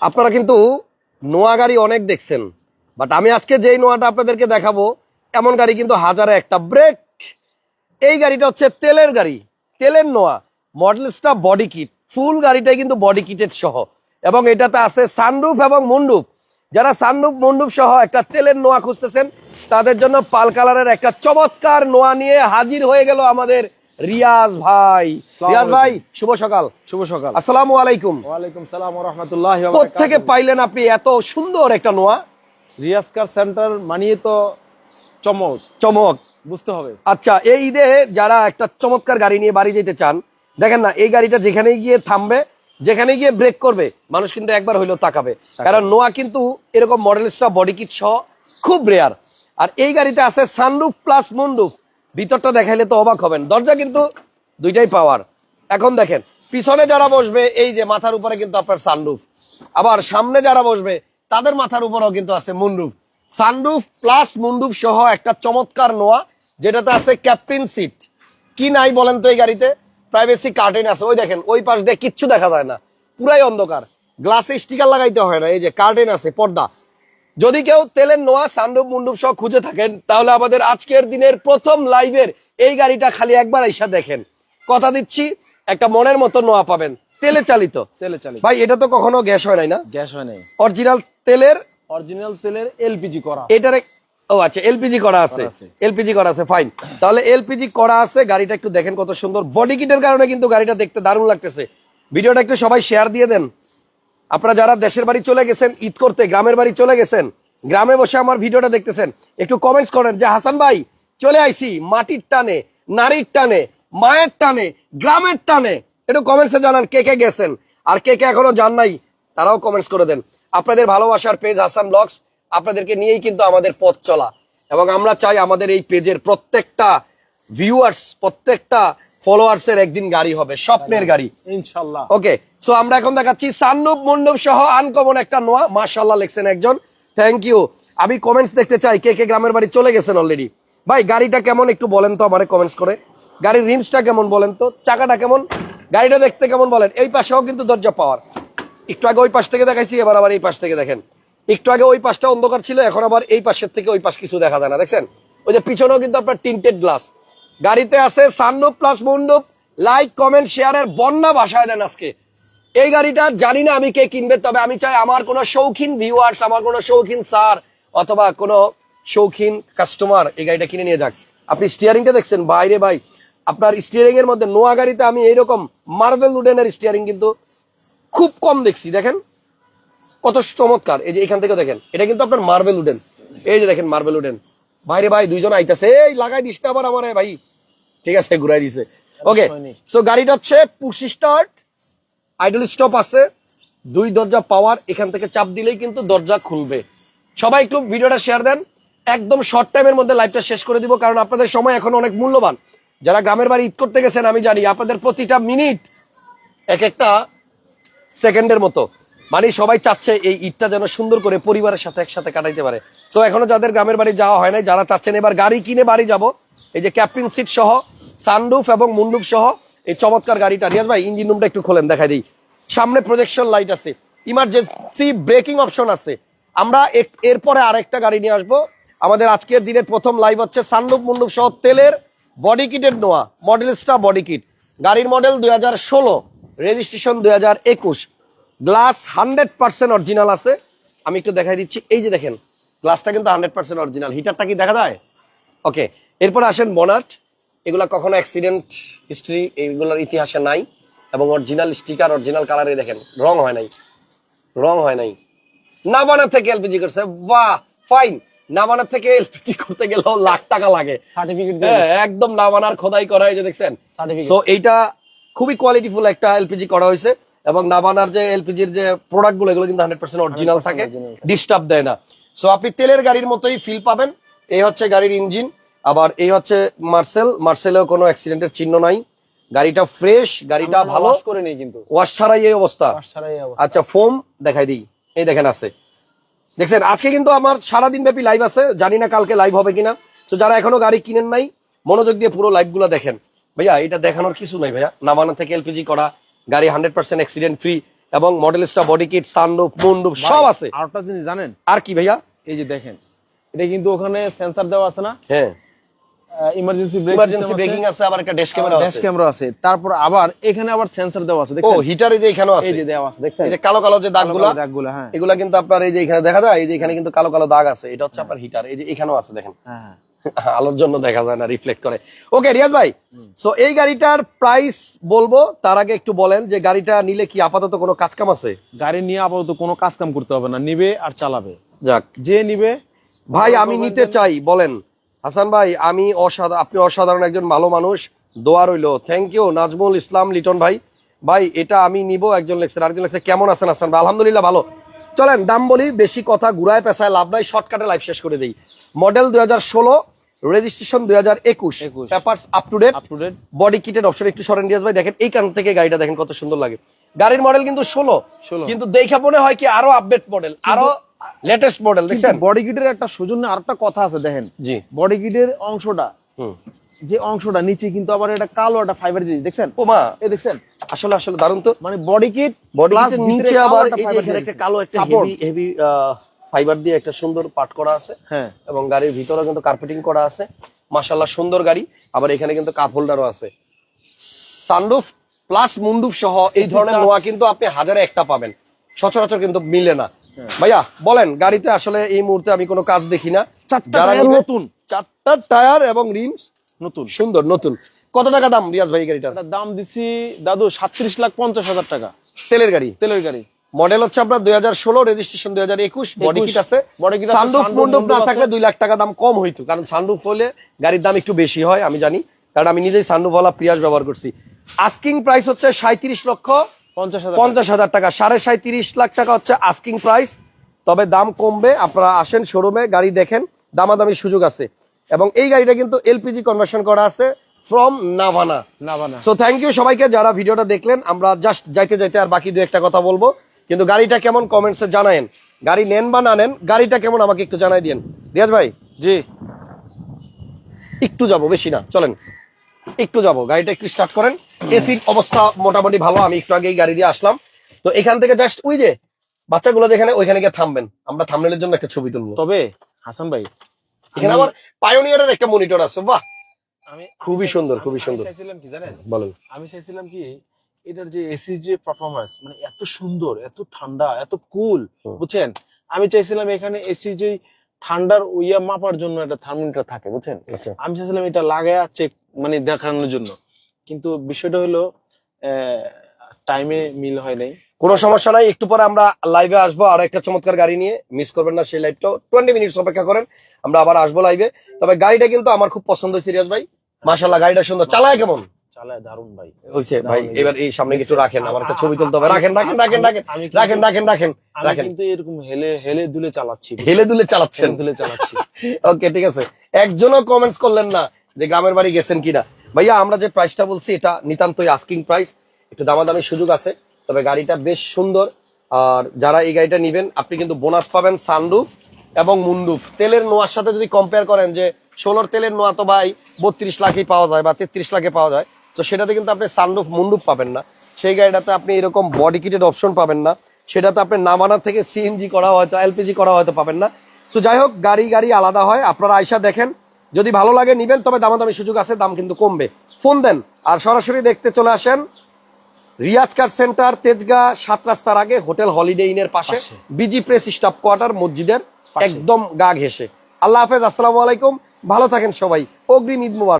আপনারা কিন্তু নোয়া গাড়ি অনেক দেখছেন বাট আমি আজকে যেই নোয়াটা আপনাদেরকে দেখাবো, এমন গাড়ি কিন্তু হাজারে একটা ব্রেক এই গাড়িটা হচ্ছে তেলের গাড়ি, তেলের নোয়া মডেলসটা বডি কিট ফুল গাড়িটাই কিন্তু বডি কিটের সহ। এবং এটাতে আছে সানরুফ এবং মুন্ডুপ যারা সানরুফ মুন্ডুপ সহ একটা তেলের নোয়া খুঁজতেছেন, তাদের জন্য পাল কালারের একটা চমৎকার নোয়া নিয়ে হাজির হয়ে গেল আমাদের রিয়াজ ভাই। রিয়াজ ভাই শুভ সকাল। শুভ সকাল। আসসালামু আলাইকুম। ওয়ালাইকুম সালাম রাহমাতুল্লাহি থেকে পাইলেন আপনি এত সুন্দর একটা নোয়া? রিয়াজ কার সেন্টার মানিয়ে তো চমক। চমক। বুঝতে হবে। আচ্ছা এই ঈদে যারা একটা চমৎকার গাড়ি নিয়ে বাড়ি যেতে চান দেখেন না এই গাড়িটা যেখানে গিয়ে থামবে যেখানে গিয়ে ব্রেক করবে মানুষ কিন্তু একবার হইলেও তাকাবে। কারণ নোয়া কিন্তু এরকম মডেলিস্টা বডি কিট সহ খুব রেয়ার আর এই গাড়িতে আছে সানরুফ প্লাস মুন্ডুফ ভিতরটা দেখাইলে তো অবাক হবেন। দরজা কিন্তু দুইটাই পাওয়ার এখন দেখেন, পিছনে যারা বসবে, এই যে মাথার উপরে কিন্তু আপনার সানরুফ আবার সামনে যারা বসবে, তাদের মাথার উপরেও কিন্তু আছে মুন্ডুফ সানরুফ প্লাস মুন্ডুফ সহ একটা চমৎকার নোয়া, যেটাতে আছে ক্যাপ্টেন সিট কি নাই বলেন তো এই গাড়িতে? প্রাইভেসি কার্টেন আছে। ওই দেখেন, ওই পাশ দিয়ে কিচ্ছু দেখা যায় না। পুরাই অন্ধকার। গ্লাসে স্টিকার লাগাইতে হয় না। এই যে কার্টেন আছে, পর্দা। যদি কেউ তেলের নোয়া সানরুফ মুন্ডুপ সহ খুঁজে থাকেন তাহলে আমাদের আজকের দিনের প্রথম লাইভের এই গাড়িটা খালি একবার এসে দেখেন। কথা দিচ্ছি একটা মনের মতো নোয়া পাবেন। তেলে চালিত। তেলে চালিত। ভাই এটা তো কখনো গ্যাস হয় নাই না? গ্যাস হয় নাই। অরিজিনাল তেলের? অরিজিনাল তেলের এলপিজি করা। এটারে ও আচ্ছা এলপিজি করা আছে। করা আছে। এলপিজি করা আছে ফাইন তাহলে এলপিজি করা আছে গাড়িটা একটু দেখেন কত সুন্দর। বডি কিটের কারণে কিন্তু গাড়িটা দেখতে দারুণ লাগতেছে। ভিডিওটা একটু সবাই শেয়ার দিয়ে দেন। আপনারা যারা দেশের বাড়ি চলে গেছেন, ঈদ করতে, গ্রামের বাড়ি চলে গেছেন, গ্রামে বসে আমার ভিডিওটা দেখতেছেন, একটু কমেন্টস করেন যে, হাসান ভাই, চলে আইছি, মাটির টানে, নারীর টানে, মায়ের টানে, গ্রামের টানে। একটু কমেন্টসে জানান কে কে গেছেন, আর কে কে এখনও যান নাই, তারাও কমেন্টস করে দেন। আপনাদের ভালোবাসার পেজ হাসান ব্লগস আপনাদেরকে নিয়েই কিন্তু আমাদের পথ চলা। এবং আমরা চাই আমাদের এই পেজের প্রত্যেকটা ভিউয়ার্স প্রত্যেকটা ফলোয়ার্স এর একদিন গাড়ি হবে স্বপ্নের গাড়ি ইনশাআল্লাহ ওকে সো আমরা এখন দেখাচ্ছি সান্নুপ মন্ডপ সহ আনকমন একটা নোয়া মাশাল্লাহ লিখছেন একজন। থ্যাংক ইউ আমি কমেন্টস দেখতে চাই কে কে গ্রামের বাড়ি চলে গেছেন অলরেডি ভাই গাড়িটা কেমন একটু বলেন তো আমারে কমেন্টস করে। গাড়ির রিমসটা কেমন বলেন তো? চাকাটা কেমন? গাড়িটা দেখতে কেমন বলেন? এই পাশেও কিন্তু দরজা পাওয়ার। একটু আগে ওই পাশ থেকে দেখাইছি এবার আবার এই পাশ থেকে দেখেন। একটু আগে ওই পাশটা অন্ধকার ছিল এখন আবার এই পাশের থেকে ওই পাশ কিছু দেখা যায় না দেখছেন? ওই যে পিছনেও কিন্তু আপনার টিন্টেড গ্লাস গাড়িতে আছে sunroof plus moonroof like comment শেয়ারের বন্যা ভাষায় দেন আজকে। এই গাড়িটা জানি না আমি কে কিনবে, তবে আমি চাই আমার কোনো শৌখিন ভিউয়ার্স আমার কোনো শৌখিন স্যার অথবা কোনো শৌখিন কাস্টমার এই গাড়িটা কিনে নিয়ে যাক। আপনি স্টিয়ারিংটা দেখছেন? বাইরে ভাই, আপনার স্টিয়ারিং এর মধ্যে নোয়া গাড়িতে আমি এইরকম মার্বেল উডেনের স্টিয়ারিং কিন্তু খুব কম দেখছি, দেখেন? কত চমৎকার। এই যে এখান থেকে দেখেন, এটা কিন্তু আপনার মার্বেল উডেন এই যে দেখেন মার্বেল উডেন বাইরে ভাই দুইজন আইতাছে। এই লাগাই দিস না আবার আমার ভাই। ঠিক আছে ঘুরাই দিছে। ওকে সো গাড়িটা হচ্ছে পুশ স্টার্ট আইডল স্টপ আছে। দুই দরজা পাওয়ার এখান থেকে চাপ দিলেই কিন্তু দরজা খুলবে। সবাই একটু ভিডিওটা শেয়ার দেন। একদম শর্ট টাইমের মধ্যে লাইভটা শেষ করে দিব কারণ আপনাদের সময় এখন অনেক মূল্যবান। যারা গ্রামের বাড়ি ঈদ করতে গেছেন আমি জানি আপনাদের প্রতিটা মিনিট এক একটা সেকেন্ডের মতো। মানে সবাই চাচ্ছে এই ঈদটা যেন সুন্দর করে পরিবারের সাথে একসাথে কাটাইতে পারে। তো এখনও যাদের গ্রামের বাড়ি যাওয়া হয় নাই, যারা চাচ্ছেন এবার গাড়ি কিনে বাড়ি যাব, এই যে ক্যাপ্টেন সিট সহ সানরুফ এবং মুন্ডুফ সহ, এই চমৎকার গাড়িটা। রিয়াজ ভাই ইঞ্জিন রুমটা একটু খোলেন, দেখাই দিই। সামনে প্রজেকশন লাইট আছে ইমার্জেন্সি ব্রেকিং অপশন আছে। আমরা এরপরে আরেকটা গাড়ি নিয়ে আসব। আমাদের আজকের দিনের প্রথম লাইভ হচ্ছে সানরুফ মুন্ডুফ সহ তেলের বডি কিটের নোয়া মডেলসটা বডি কিট গাড়ির মডেল দুই হাজার ষোলো রেজিস্ট্রেশন দুই হাজার একুশ। গ্লাস হান্ড্রেড পার্সেন্ট অরিজিনাল আছে। আমি একটু দেখাই দিচ্ছি। এই যে দেখেন গ্লাসটা কিন্তু হান্ড্রেড পার্সেন্ট অরিজিনাল। হিটারটা কি দেখা যায়? ওকে এরপরে আসেন বনাট এগুলা কখনো অ্যাক্সিডেন্ট হিস্ট্রি এইগুলোর ইতিহাসে নাই এবং অরিজিনাল স্টিকার অরিজিনাল কালারে দেখেন রং হয় নাই। রং হয় নাই। নাবানা থেকে এলপিজি করছে। বাহ ফাইন নাবানা থেকে এলপিজি করতে গেলেও লাখ টাকা লাগে। সার্টিফিকেট হ্যাঁ একদম নাবানার খোদাই করা যে দেখছেন। সো এইটা খুবই কোয়ালিটিফুল একটা এলপিজি করা হয়েছে। এবং নাবানার যে এলপিজির যে প্রোডাক্টগুলো এগুলো কিন্তু হান্ড্রেড পার্সেন্ট অরিজিনাল থাকে। ডিস্টার্ব দেয় না। সো আপনি তেলের গাড়ির মতোই ফিল পাবেন। এই হচ্ছে গাড়ির ইঞ্জিন আবার এই হচ্ছে মার্সেল মার্সেলেও কোনো অ্যাক্সিডেন্টের চিহ্ন নাই। গাড়িটা ফ্রেশ গাড়িটা ভালো। করে নেই কিন্তু। ওয়াশ ছাড়াই এই অবস্থা। আচ্ছা ফোম দেখাই দিই। এই দেখেন আছে। দেখছেন আজকে কিন্তু আমার সারাদিন ব্যাপী লাইভ আছে। জানি না কালকে লাইভ হবে কিনা। তো যারা এখনও গাড়ি কিনেন নাই মনোযোগ দিয়ে পুরো লাইভগুলো দেখেন। ভাইয়া এটা দেখানোর কিছু নাই ভাইয়া। নামানা থেকে এলপিজি করা গাড়ি হান্ড্রেড পার্সেন্ট অ্যাক্সিডেন্ট ফ্রি এবং Modellista body kit sunroof moonroof সব আছে। আরেকটা জিনিস জানেন? আর কি ভাইয়া? এই যে দেখেন এটা কিন্তু ওখানে সেন্সর দেওয়া আছে না? হ্যাঁ। ইমার্জেন্সি ব্রেক ইমার্জেন্সি ব্রেকিং আছে। আবার একটা ড্যাশ ক্যামেরা ড্যাশ ক্যামেরা আছে। তারপর আবার এখানে আবার সেন্সর দেওয়া আছে ও হিটারে যে এখানেও আছে। এই যে দেওয়া আছে দেখছেন? এই যে কালো কালো যে দাগগুলো দাগগুলো হ্যাঁ। এগুলা কিন্তু আপনার এই যে এখানে দেখা যায় এই যে এখানে কিন্তু কালো কালো দাগ আছে। এটা হচ্ছে আপনার হিটার এই যে এখানেও আছে দেখেন। হ্যাঁ হ্যাঁ। আলোর জন্য দেখা যায় না রিফ্লেক্ট করে। ওকে রিয়াজ ভাই সো এই গাড়িটার প্রাইস বলব তার আগে একটু বলেন যে গাড়িটা নিলে কি আপাতত কোনো কাজ কাম আছে? গাড়ি নিয়ে আপাতত কোনো কাজ কাম করতে হবে না নিবে আর চালাবে। যাক। যে নিবে ভাই আমি নিতে চাই বলেন। হাসান ভাই আমি অসাধারণ আপনি অসাধারণ একজন ভালো মানুষ দোয়া রইল। থ্যাংক ইউ নাজমুল ইসলাম লিটন ভাই। ভাই এটা আমি নিব একজন লেখছে আরেকজন লেখছে কেমন আছেন হাসান ভাই? আলহামদুলিল্লাহ ভালো। চলেন দাম বলি বেশি কথা ঘুরায় পেশায় লাভ নাই শর্টকাটে লাইফ শেষ করে দিই। মডেল দুই হাজার ষোলো রেজিস্ট্রেশন দুই হাজার একুশ। 21 papers up to date up to date body কিটের option একটু সরেন রিয়াজ ভাই দেখেন এই কারণ থেকে গাড়িটা দেখেন কত সুন্দর লাগে। গাড়ির মডেল কিন্তু ষোলো। 16 কিন্তু দেখা মনে হয় কি আরও আপডেট মডেল আরও লেটেস্ট মডেল দেখছেন? বডি কিটের একটা সৌজন্য আরেকটা কথা আছে দেখেন। জি। বডি কিটের অংশটা হুম। যে অংশটা নিচে কিন্তু আবার এটা কালো একটা ফাইবার দিয়ে দেখছেন? ও মা। এই দেখছেন? আসলে আসলে দারুণ তো। মানে বডি কিট বডি নিচে আবার একটা কালো একটা হেভি হেভি ফাইবার দিয়ে একটা সুন্দর পাট করা আছে হ্যাঁ। এবং গাড়ির ভিতরে কিন্তু কার্পেটিং করা আছে। মাশাল্লাহ সুন্দর গাড়ি। আবার এখানে কিন্তু কাপ হোল্ডারও আছে। সানরুফ প্লাস মুন্ডুফ সহ এই ধরনের। নোয়া কিন্তু আপনি হাজারে একটা পাবেন। সচরাচর কিন্তু মিলে না। হ্যাঁ। ভাইয়া বলেন গাড়িতে আসলে এই মুহূর্তে আমি কোনো কাজ দেখি না। চারটা যারা নতুন। চারটা টায়ার এবং রিমস নতুন। সুন্দর নতুন। কত টাকা দাম রিয়াজ ভাই এই গাড়িটার? দাম দিছি দাদু সাতত্রিশ লাখ পঞ্চাশ হাজার টাকা। তেলের গাড়ি? তেলের গাড়ি। মডেল হচ্ছে আপনার দুই হাজার ষোলো রেজিস্ট্রেশন দুই হাজার একুশ বডি কিট আছে। সানরুফ মন্ডপ না থাকলে দুই লাখ টাকা দাম কম হইতো কারণ সানরুফ হলে গাড়ির দাম একটু বেশি হয় আমি জানি। কারণ আমি নিজেই সানরুফওয়ালা প্রিয়াস ব্যবহার করছি। আস্কিং প্রাইস হচ্ছে সাঁত্রিশ লক্ষ পঞ্চাশ হাজার টাকা সাড়ে সাঁত্রিশ লাখ টাকা হচ্ছে আস্কিং প্রাইস তবে দাম কমবে আপনারা আসেন শোরুমে গাড়ি দেখেন দামাদামির সুযোগ আছে। এবং এই গাড়িটা কিন্তু এলপিজি কনভার্সন করা আছে ফ্রম নাভানা না বানা সো থ্যাংক ইউ সবাইকে যারা ভিডিওটা দেখলেন আমরা জাস্ট যাইতে যাইতে আর বাকি দু একটা কথা বলব। কিন্তু গাড়িটা কেমন কমেন্টসে জানায়েন। গাড়ি নেন বা না নেন গাড়িটা কেমন আমাকে একটু জানাই দিন রিয়াজ ভাই? জি। একটু যাব বেশি না চলেন। একটু যাব গাড়িটা একটু স্টার্ট করেন। এসির অবস্থা মোটামুটি ভালো আমি একটু আগেই গাড়ি দিয়ে আসলাম। তো এখান থেকে জাস্ট ওই যে বাচ্চাগুলো যেখানে ওইখানে গিয়ে থামবেন। আমরা থামনেলের জন্য একটা ছবি তুলবো। তবে হাসান ভাই এখানে আবার পায়োনিয়ারের একটা মনিটর আছে বাহ! আমি খুবই সুন্দর, খুবই সুন্দর। চাইছিলাম কি জানেন? বলেন। আমি চাইছিলাম কি এটার যে এসি যে পারফরমেন্স মানে এত সুন্দর এত ঠান্ডা এত কুল। বুঝছেন? আমি চাইছিলাম এখানে এসি যে ঠান্ডার ইয়া মাপার জন্য একটা থার্মোমিটার থাকে বুঝছেন? আচ্ছা। আমি চাইছিলাম এটা লাগায়া চেক মানে দেখানোর জন্য। কিন্তু বিষয়টা হলো টাইমে মিল হয় নাই। কোনো সমস্যা নাই একটু পরে আমরা লাইভে আসব। আর একটা চমৎকার গাড়ি নিয়ে মিস করবেন না সেই লাইভটা টোয়েন্টি মিনিটস অপেক্ষা করেন আমরা আবার আসব লাইভে তবে গাড়িটা কিন্তু আমার খুব পছন্দ সিরিয়াস ভাই। মাশাল্লাহ গাড়িটা সুন্দর। চালায় কেমন? চালায় দারুণ ভাই। হইছে ভাই এবার এই সামনে কিছু রাখেন আমার একটা ছবি তুলতে হবে। রাখেন রাখেন রাখেন রাখেন রাখেন রাখেন রাখেন রাখেন। কিন্তু এরকম হেলে হেলে দুলে চালাচ্ছি। হেলে দুলে চালাচ্ছেন দুলে চালাচ্ছি। ওকে ঠিক আছে। একজনও কমেন্টস করলেন না যে গ্রামের বাড়ি গেছেন কিনা। ভাইয়া আমরা যে প্রাইসটা বলছি এটা নিতান্তই আস্কিং প্রাইস একটু দামাদামির সুযোগ আছে তবে গাড়িটা বেশ সুন্দর। আর যারা এই গাড়িটা নিবেন আপনি কিন্তু বোনাস পাবেন সানরুফ এবং মুন্ডুফ তেলের নোয়ার সাথে যদি কম্পেয়ার করেন যে ষোলোর তেলের নোয়া তো ভাই বত্রিশ লাখেই পাওয়া যায় বা তেত্রিশ লাখে পাওয়া যায় তো সেটাতে কিন্তু আপনি সানরুফ মুন্ডুফ পাবেন না। সেই গাড়িটাতে আপনি এরকম বডি কিটেড অপশন পাবেন না। সেটাতে আপনি নামানা থেকে সিএনজি করা হয়তো এলপিজি করা হয়তো পাবেন না। তো যাই হোক গাড়ি গাড়ি আলাদা হয়। আপনারা আইসা দেখেন। যদি ভালো লাগে নিবেন তবে দামাদামি সুযোগ আছে দাম কিন্তু কমবে। ফোন দেন। আর সরাসরি দেখতে চলে আসেন রিয়াজ কার সেন্টার তেজগা সাত রাস্তার আগে হোটেল হলিডে ইনের পাশে। পাশে। বিজি প্রেস স্টাফ কোয়ার্টার মসজিদের একদম গা ঘেসে আল্লাহ হাফেজ আসসালামু আলাইকুম। ভালো থাকেন সবাই। অগ্রিম ঈদ মুবারক।